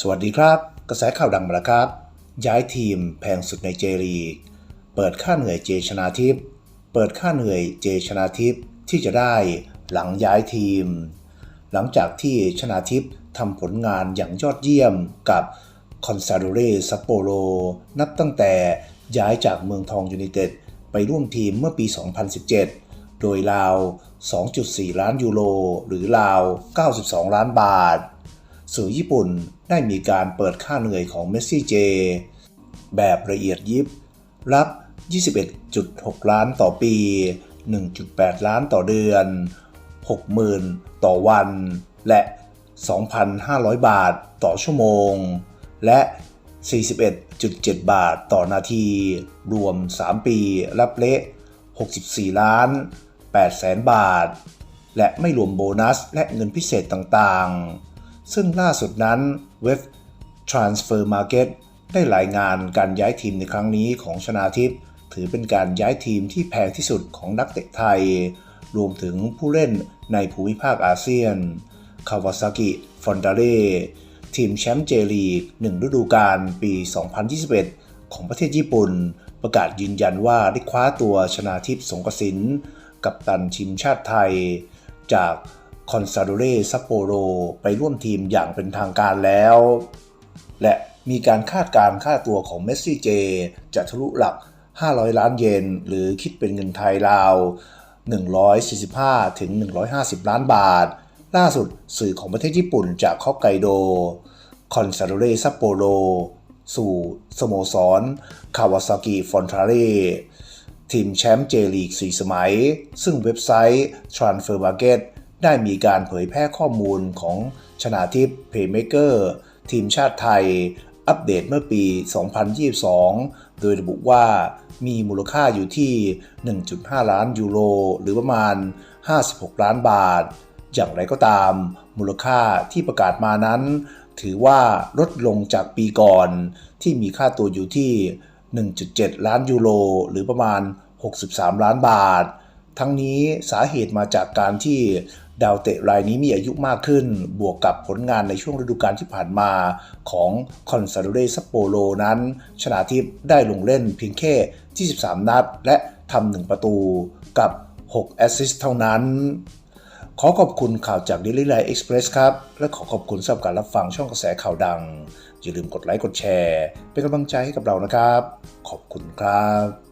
สวัสดีครับ กระแสข่าวดังมาแล้วครับ ย้ายทีมแพงสุดในเจลีก เปิดค่าเหนื่อยเจชนาทิพย์เปิดค่าเหนื่อยเจชนาทิพย์ที่จะได้หลังย้ายทีม หลังจากที่ชนาทิพย์ทำผลงานอย่างยอดเยี่ยมกับคอนซาโดเรซัปโปโรนับตั้งแต่ย้ายจากเมืองทองยูไนเต็ดไปร่วมทีมเมื่อปี 2017 โดยราว 2.4 ล้านยูโร หรือราว 92 ล้านบาท สื่อญี่ปุ่นได้มีการเปิดค่าเหนื่อยของเมสซี่เจ แบบละเอียดยิบ รับ 21.6 ล้านต่อปี 1.8 ล้านต่อเดือน 60,000 ต่อวัน และ 2,500 บาทต่อชั่วโมง และ 41.7 บาทต่อนาที รวม 3 ปี รับเละ 64 ล้าน8แสนบาท และไม่รวมโบนัสและเงินพิเศษต่างๆ ซึ่งล่าสุดนั้นเว็บ Transfer Market ได้รายงานการย้ายทีมในครั้งนี้ของชนาทิพย์ถือเป็นการย้ายทีมที่แพงที่สุดของนักเตะไทย รวมถึงผู้เล่นในภูมิภาคอาเซียน คาวาซากิ ฟอนดาเร่ทีมแชมป์เจลีกหนึ่งฤดูกาลปี 2021 ของประเทศญี่ปุ่น ประกาศยืนยันว่าได้คว้าตัวชนาทิพย์สงกสิน กับตันทีมชาติไทย จาก คอนซาโดเรซัปโปโรไปร่วมทีมอย่างเป็นทางการแล้ว และมีการคาดการค่าตัวของเมสซี่เจ จะทะลุหลัก 500 ล้านเยน หรือคิดเป็นเงินไทยราว 145 ถึง 150 ล้านบาท ล่าสุดสื่อของประเทศญี่ปุ่นจากฮอกไกโด คอนซาโดเรซัปโปโรสู่สโมสร คาวาซากิฟอนทาเรทีมแชมป์เจลีก 4 สมัย ซึ่งเว็บไซต์ Transfer Market ได้มีการเผยแพร่ข้อมูลของชนาทิพย์เพย์เมเกอร์ทีมชาติไทย อัปเดตเมื่อปี 2022 โดยระบุว่ามีมูลค่าอยู่ที่ 1.5 ล้านยูโร หรือประมาณ 56 ล้านบาท อย่างไรก็ตาม มูลค่าที่ประกาศมานั้น ถือว่าลดลงจากปีก่อน ที่มีค่าตัวอยู่ที่ 1.7 ล้านยูโร หรือประมาณ 63 ล้านบาท ทั้งนี้สาเหตุมาจากการที่ดาวเตะรายนี้มีอายุมากขึ้น บวกกับผลงานในช่วงฤดูกาลที่ผ่านมาของคอนซาโดเรซัปโปโรนั้น ชนาทิพย์ได้ลงเล่นเพียงแค่ 23 นัด และทำหนึ่งประตูกับ 6 แอสซิสต์เท่านั้น ขอขอบคุณข่าวจาก Daily Life Express ครับ และขอขอบคุณสำหรับการรับฟังช่องกระแสข่าวดัง อย่าลืมกดไลค์กดแชร์ เป็นกำลังใจให้กับเรานะครับ ขอบคุณครับ